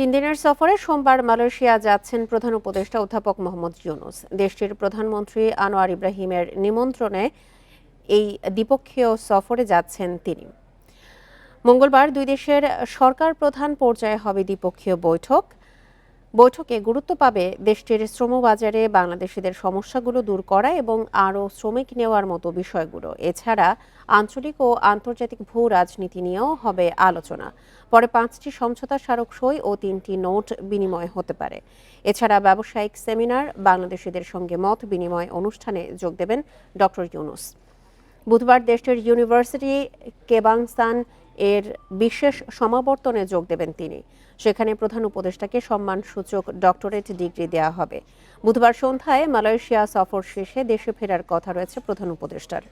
তিন দিনের সফরে সোমবার মালয়েশিয়া যাচ্ছেন প্রধান উপদেষ্টা অধ্যাপক মোহাম্মদ ইউনুস। দেশটির প্রধানমন্ত্রী আনোয়ার ইব্রাহিমের নিমন্ত্রণে এই দ্বিপক্ষীয় সফরে যাচ্ছেন তিনি। মঙ্গলবার দুই দেশের সরকার প্রধান পর্যায়ে হবে দ্বিপক্ষীয় বৈঠক। বৈঠকে গুরুত্ব পাবে দেশটির শ্রমবাজারে বাংলাদেশিদের সমস্যাগুলো দূর করা এবং আরও শ্রমিক নেওয়ার মতো বিষয়গুলো। এছাড়া আঞ্চলিক ও আন্তর্জাতিক ভূ রাজনীতি নিয়েও হবে আলোচনা। পরে পাঁচটি সমঝোতা স্মারক সই ও তিনটি নোট বিনিময় হতে পারে। এছাড়া ব্যবসায়িক সেমিনার, বাংলাদেশিদের সঙ্গে মত বিনিময় অনুষ্ঠানে যোগ দেবেন ডক্টর ইউনুস। বুধবার দেশটির ইউনিভার্সিটি কেবাংস্তান এর বিশেষ সমাবর্তনে যোগ দেবেন তিনি। সেখানে প্রধান উপদেষ্টাকে সম্মানসূচক ডক্টরেট ডিগ্রি দেওয়া হবে। বুধবার সন্ধ্যায় মালয়েশিয়া সফর শেষে দেশে ফেরার কথা রয়েছে প্রধান উপদেষ্টার।